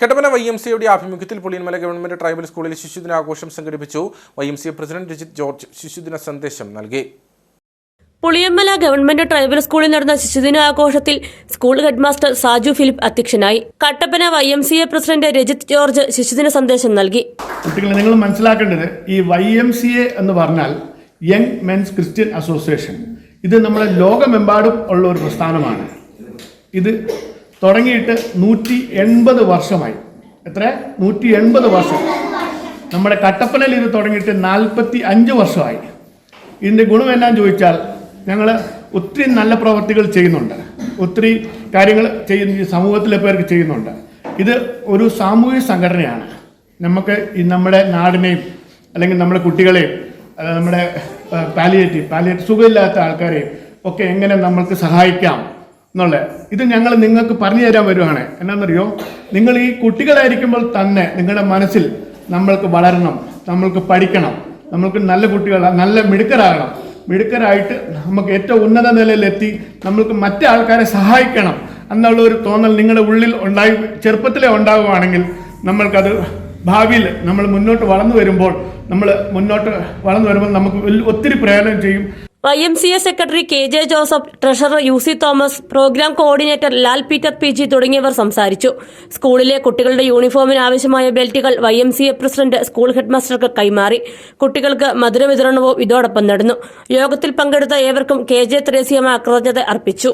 Kattappana Y M സിയുടെ ആഭിമുഖ്യത്തിൽ Puliyanmala government tribal സ്കൂളിൽ ശിശുദിനാഘോഷം സംഘടിപ്പിച്ചു. Y M C president Rajith George ശിശുദിന സന്ദേശം നൽകി. പുളിയമ്മല ഗവൺമെന്റ് ട്രൈബൽ സ്കൂളിൽ നടന്ന ശിശുദിനാഘോഷത്തിൽ സ്കൂൾ ഹെഡ്മാസ്റ്റർ സാജു ഫിലിപ്പ് അധ്യക്ഷനായി Kattappana Y M C A president Rajith George ശിശുദിന സന്ദേശം നൽകി. കുട്ടികളെ നിങ്ങൾ മനസ്സിലാക്കേണ്ടത് ഈ വൈ എം സി എ എന്ന് പറഞ്ഞാൽ യങ് മെൻസ് ക്രിസ്ത്യൻ അസോസിയേഷൻ. ഇത് നമ്മുടെ ലോകമെമ്പാടും ഉള്ള ഒരു പ്രസ്ഥാനമാണ്. ഇത് തുടങ്ങിയിട്ട് നൂറ്റി എൺപത് വർഷമായി. എത്ര നൂറ്റി എൺപത് വർഷം. നമ്മുടെ കട്ടപ്പനയിൽ ഇത് തുടങ്ങിയിട്ട് നാൽപ്പത്തി അഞ്ച് വർഷമായി. ഇതിന്റെ ഗുണം എന്നാന്ന് ചോദിച്ചാൽ ഞങ്ങൾ ഒത്തിരി നല്ല പ്രവർത്തികൾ ചെയ്യുന്നുണ്ട്. ഒത്തിരി കാര്യങ്ങൾ ചെയ്യുന്ന സമൂഹത്തിലെ പേർക്ക് ചെയ്യുന്നുണ്ട്. ഇത് ഒരു സാമൂഹിക സംഘടനയാണ്. നമുക്ക് ഈ നമ്മുടെ നാടിനെയും അല്ലെങ്കിൽ നമ്മുടെ കുട്ടികളെയും നമ്മുടെ പാലിയേറ്റീവ് പാലിയേറ്റീവ് സുഖമില്ലാത്ത ആൾക്കാരെയും ഒക്കെ എങ്ങനെ നമ്മൾക്ക് സഹായിക്കാം? എന്നുള്ളത് ഇത് ഞങ്ങൾ നിങ്ങൾക്ക് പറഞ്ഞു തരാൻ വരുവാണ്. എന്നാണെന്നറിയോ നിങ്ങൾ ഈ കുട്ടികളായിരിക്കുമ്പോൾ തന്നെ നിങ്ങളുടെ മനസ്സിൽ നമ്മൾക്ക് വളരണം നമ്മൾക്ക് പഠിക്കണം നമ്മൾക്ക് നല്ല കുട്ടികൾ നല്ല മിടുക്കരാകണം. മിടുക്കരായിട്ട് നമുക്ക് ഏറ്റവും ഉന്നത നിലയിലെത്തി നമ്മൾക്ക് മറ്റു ആൾക്കാരെ സഹായിക്കണം എന്നുള്ള ഒരു തോന്നൽ നിങ്ങളുടെ ഉള്ളിൽ ഉണ്ടായി ചെറുപ്പത്തിലേ ഉണ്ടാവുകയാണെങ്കിൽ നമ്മൾക്കത് ഭാവിയിൽ നമ്മൾ മുന്നോട്ട് വളർന്നു വരുമ്പോൾ നമ്മൾ മുന്നോട്ട് വളർന്നു വരുമ്പോൾ നമുക്ക് ഒത്തിരി പ്രയോജനം ചെയ്യും. Y M C A secretary K J Joseph treasurer U C Thomas programme coordinator Lal Peter P G തുടങ്ങിയവർ സംസാരിച്ചു. സ്കൂളിലെ കുട്ടികളുടെ യൂണിഫോമിന് ആവശ്യമായ ബെൽറ്റുകൾ Y M C A president school ഹെഡ്മാസ്റ്റർക്ക് കൈമാറി. കുട്ടികൾക്ക് മധുര വിതരണവും ഇതോടൊപ്പം നടന്നു. യോഗത്തിൽ പങ്കെടുത്ത ഏവർക്കും കെ ജെ ത്രേസ്യമ്മ കൃതജ്ഞത അർപ്പിച്ചു.